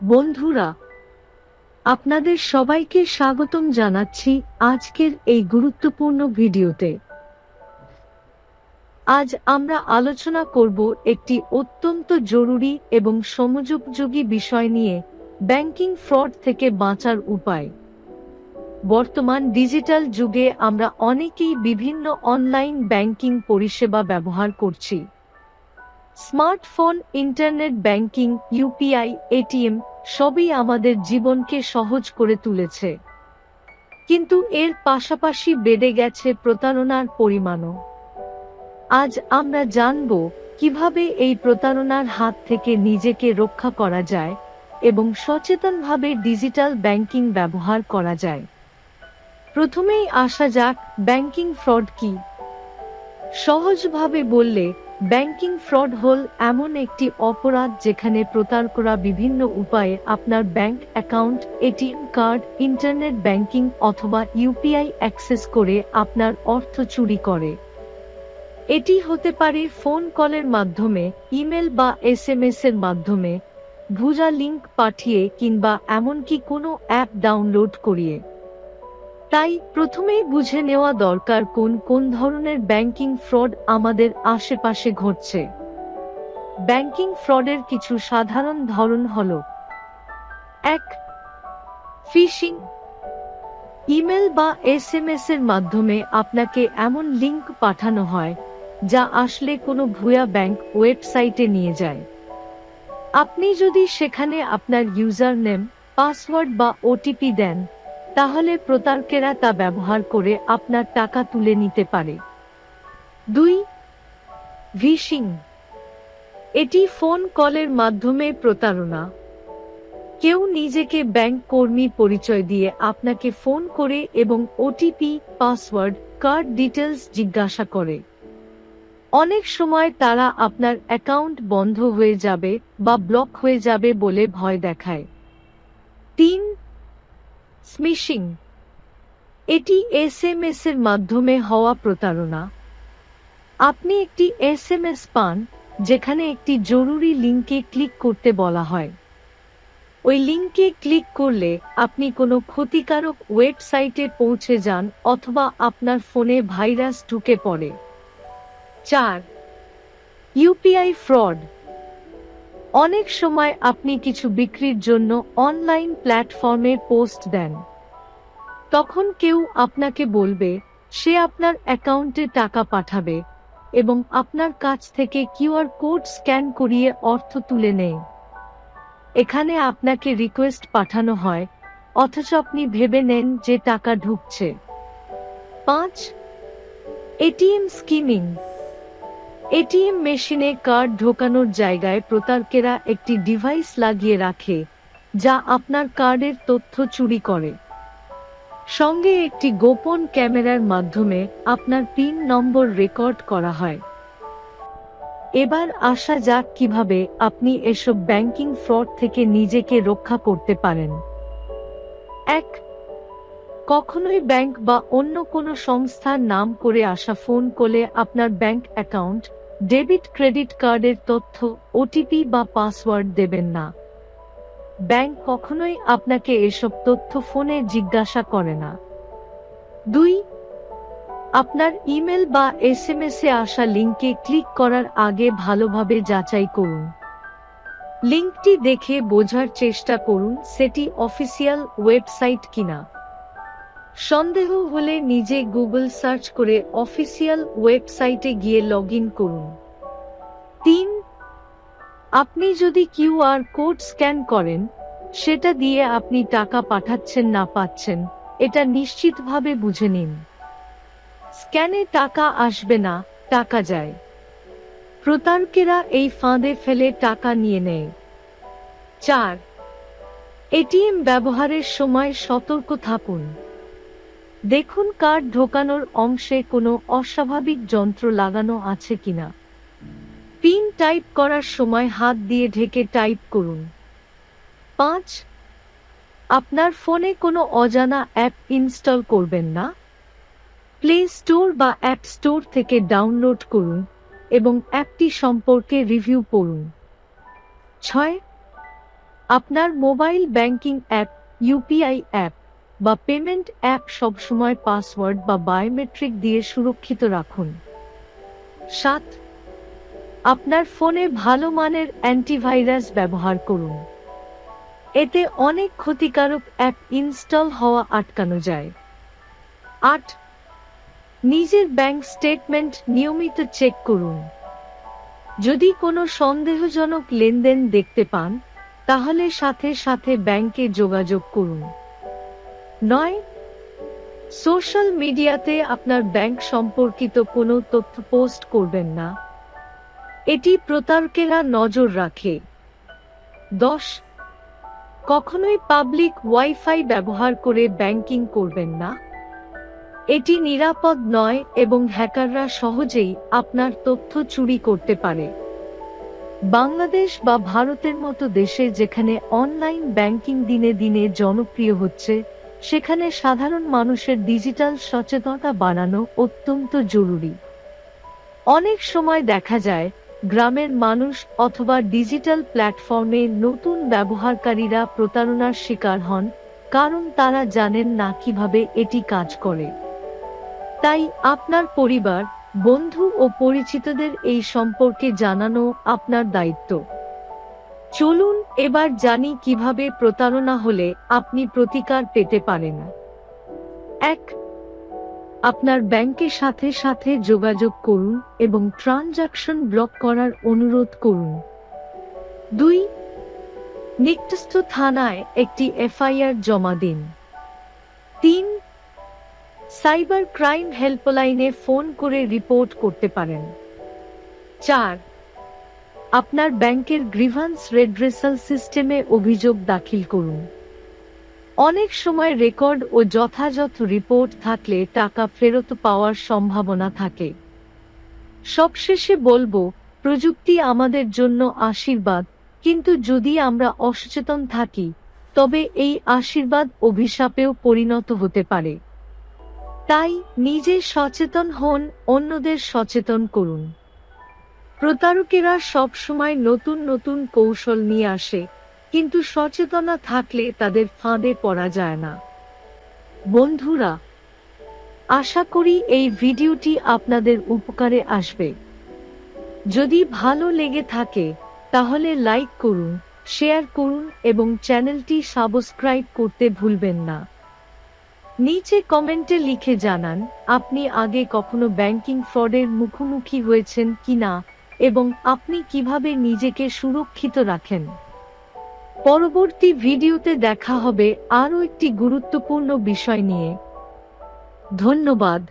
বন্ধুরা, আপনাদের সবাইকে স্বাগতম জানাচ্ছি আজকের এই গুরুত্বপূর্ণ ভিডিওতে। আজ আমরা আলোচনা করব একটি অত্যন্ত জরুরি এবং সমযোগযোগী বিষয় নিয়ে ব্যাংকিং ফ্রড থেকে বাঁচার উপায়। বর্তমান ডিজিটাল যুগে আমরা অনেকেই বিভিন্ন অনলাইন ব্যাংকিং পরিষেবা ব্যবহার করছি। Smartphone, internet banking UPI ATM সবই আমাদের জীবনকে সহজ করে তুলেছে। কিন্তু এর পাশাপাশি বেড়ে গেছে প্রতারণার পরিমাণও। আজ আমরা জানব কীভাবে এই প্রতারণার হাত থেকে নিজেকে রক্ষা করা যায় এবং সচেতনভাবে ডিজিটাল ব্যাংকিং ব্যবহার করা যায়। প্রথমেই আসা যাক ব্যাংকিং ফ্রড কি। সহজভাবে বললে ব্যাংকিং ফ্রড হল এমন একটি অপরাধ যেখানে প্রতারকরা বিভিন্ন উপায়ে আপনার bank account, ATM card, internet banking অথবা ইউপিআই অ্যাক্সেস করে আপনার অর্থ চুরি করে। এটি হতে পারে ফোন কলের মাধ্যমে, ইমেল বা এসএমএস এর মাধ্যমে, ভুজা লিংক পাঠিয়ে কিংবা এমনকি কোনো অ্যাপ ডাউনলোড করিয়ে। তাই প্রথমেই বুঝে নেওয়া দরকার কোন কোন ধরনের ব্যাংকিং ফ্রড আমাদের আশেপাশে ঘটছে। ব্যাংকিং ফ্রডের কিছু সাধারণ ধরন হল, এক, ফিশিং। ইমেল বা এসএমএস এর মাধ্যমে আপনাকে এমন লিংক পাঠানো হয়, যা আসলে কোনো ভুয়া ব্যাংক ওয়েবসাইটে নিয়ে যায়। আপনি যদি সেখানে আপনার ইউজার নেম পাসওয়ার্ড বা ওটিপি দেন তাহলে প্রতারকেরা তা ব্যবহার করে আপনার টাকা তুলে নিতে পারে। দুই, ভিশিং। এটি ফোন কলের মাধ্যমে প্রতারণা। কেউ নিজেকে ব্যাংক কর্মী পরিচয় দিয়ে আপনাকে ফোন করে এবং ওটিপি পাসওয়ার্ড, কার্ড ডিটেলস জিজ্ঞাসা করে। অনেক সময় তারা আপনার অ্যাকাউন্ট বন্ধ হয়ে যাবে বা ব্লক হয়ে যাবে বলে ভয় দেখায়। তিন স্মিশিং এটি এসএমএস এর মাধ্যমে হওয়া প্রতারণা। আপনি একটি এসএমএস পান, যেখানে একটি জরুরি লিংকে ক্লিক করতে বলা হয়। ওই লিঙ্কে ক্লিক করলে আপনি কোনো ক্ষতিকারক ওয়েবসাইটে পৌঁছে যান অথবা আপনার ফোনে ভাইরাস ঢুকে পড়ে। চার, ইউপিআই ফ্রড। অনেক সময় আপনি কিছু বিক্রির জন্য অনলাইন প্ল্যাটফর্মে পোস্ট দেন। তখন কেউ আপনাকে বলবে, সে আপনার অ্যাকাউন্টে টাকা পাঠাবে এবং আপনার কাছ থেকে কিউআর কোড স্ক্যান করিয়ে অর্থ তুলে নেয়। এখানে আপনাকে রিকোয়েস্ট পাঠানো হয়, অথচ আপনি ভেবে নেন যে টাকা ঢুকছে। পাঁচ, এটিএম স্কিমিং। এটিএম মেশিনে কার্ড ঢোকানোর জায়গায় প্রতারকেরা একটি ডিভাইস লাগিয়ে রাখে, যা আপনার কার্ডের তথ্য চুরি করে। সঙ্গে একটি গোপন ক্যামেরার মাধ্যমে আপনার পিন নম্বর রেকর্ড করা হয়। এবার আসা যাক কীভাবে আপনি এসব ব্যাংকিং ফ্রড থেকে নিজেকে রক্ষা করতে পারেন। এক কখনোই ব্যাংক বা অন্য কোনো সংস্থার নাম করে আসা ফোন কলে আপনার ব্যাংক অ্যাকাউন্ট, ডেবিট ক্রেডিট কার্ডের তথ্য, ওটিপি বা পাসওয়ার্ড দেবেন না। ব্যাংক কখনোই আপনাকে এসব তথ্য ফোনে জিজ্ঞাসা করে না। দুই, আপনার ইমেল বা এসএমএস এ আসা লিঙ্কে ক্লিক করার আগে ভালোভাবে যাচাই করুন। লিঙ্কটি দেখে বোঝার চেষ্টা করুন সেটি অফিসিয়াল ওয়েবসাইট কিনা। সন্দেহ হলে নিজে গুগল সার্চ করে অফিসিয়াল ওয়েবসাইটে গিয়ে লগ করুন। তিন, আপনি যদি কিউআর কোড স্ক্যান করেন, সেটা দিয়ে আপনি টাকা পাঠাচ্ছেন না পাচ্ছেন, এটা নিশ্চিতভাবে বুঝে নিন। স্ক্যানে টাকা আসবে না, টাকা যায়। প্রতারকেরা এই ফাঁদে ফেলে টাকা নিয়ে নেয়। চার, এটিএম ব্যবহারের সময় সতর্ক থাকুন। দেখুন কার্ড ঢোকানোর অংশে কোনো অস্বাভাবিক যন্ত্র লাগানো আছে কিনা। পিন টাইপ করার সময় হাত দিয়ে ঢেকে টাইপ করুন। পাঁচ, আপনার ফোনে কোনো অজানা অ্যাপ ইনস্টল করবেন না? প্লে স্টোর বা অ্যাপ স্টোর থেকে ডাউনলোড করুন এবং অ্যাপটি সম্পর্কে রিভিউ পড়ুন। ছয়, আপনার mobile banking app, UPI app বা পেমেন্ট অ্যাপ সবসময় পাসওয়ার্ড বা বায়োমেট্রিক দিয়ে সুরক্ষিত রাখুন। সাত, আপনার ফোনে ভালো মানের অ্যান্টিভাইরাস ব্যবহার করুন। এতে অনেক ক্ষতিকারক অ্যাপ ইনস্টল হওয়া আটকানো যায়। আট, নিজের ব্যাংক স্টেটমেন্ট নিয়মিত চেক করুন। যদি কোনো সন্দেহজনক লেনদেন দেখতে পান, তাহলে সাথে সাথে ব্যাংকে যোগাযোগ করুন। নয় সোশ্যাল মিডিয়াতে আপনার ব্যাংক সম্পর্কিত কোনো তথ্য পোস্ট করবেন না। এটি প্রতারকেরা নজর রাখে। দশ, কখনোই পাবলিক ওয়াইফাই ব্যবহার করে ব্যাংকিং করবেন না। এটি নিরাপদ নয় এবং হ্যাকাররা সহজেই আপনার তথ্য চুরি করতে পারে। বাংলাদেশ বা ভারতের মতো দেশে যেখানে অনলাইন ব্যাংকিং দিনে দিনে জনপ্রিয় হচ্ছে সেখানে সাধারণ মানুষের ডিজিটাল সচেতনতা বাড়ানো অত্যন্ত জরুরি। অনেক সময় দেখা যায়, গ্রামের মানুষ অথবা ডিজিটাল প্ল্যাটফর্মে নতুন ব্যবহারকারীরা প্রতারণার শিকার হন, কারণ তারা জানেন না কীভাবে এটি কাজ করে। তাই আপনার পরিবার, বন্ধু ও পরিচিতদের এই সম্পর্কে জানানো আপনার দায়িত্ব। চলুন এবার জানি কীভাবে প্রতারণা হলে আপনি প্রতিকার পেতে পারেন। এক, আপনার ব্যাংকের সাথে সাথে যোগাযোগ করুন এবং ট্রানজাকশন ব্লক করার অনুরোধ করুন। দুই, নিকটস্থ থানায় একটি এফআইআর জমা দিন। তিন, সাইবার ক্রাইম হেল্পলাইনে ফোন করে রিপোর্ট করতে পারেন। চার আপনার ব্যাংকের গ্রিভান্স রেড্রেসাল সিস্টেমে অভিযোগ দাখিল করুন। অনেক সময় রেকর্ড ও যথাযথ রিপোর্ট থাকলে টাকা ফেরত পাওয়ার সম্ভাবনা থাকে। সবশেষে বলব, প্রযুক্তি আমাদের জন্য আশীর্বাদ, কিন্তু যদি আমরা অসচেতন থাকি, তবে এই আশীর্বাদ অভিশাপেও পরিণত হতে পারে। তাই নিজে সচেতন হন, অন্যদের সচেতন করুন। প্রতারকেরা সব সময় নতুন নতুন কৌশল নিয়ে আসে, কিন্তু সচেতনা থাকলে তাদের ফাঁদে পড়া যায় না। বন্ধুরা, আশা করি এই ভিডিওটি আপনাদের উপকারে আসবে। যদি ভালো লেগে থাকে, তাহলে লাইক করুন, শেয়ার করুন এবং চ্যানেলটি সাবস্ক্রাইব করতে ভুলবেন না। নিচে কমেন্টে লিখে জানান, আপনি আগে কখনো ব্যাংকিং ফ্রডের মুখোমুখি হয়েছেন কিনা? এবং আপনি কীভাবে নিজেকে সুরক্ষিত রাখেন। পরবর্তী ভিডিওতে দেখা হবে আরও একটি গুরুত্বপূর্ণ বিষয় নিয়ে। ধন্যবাদ।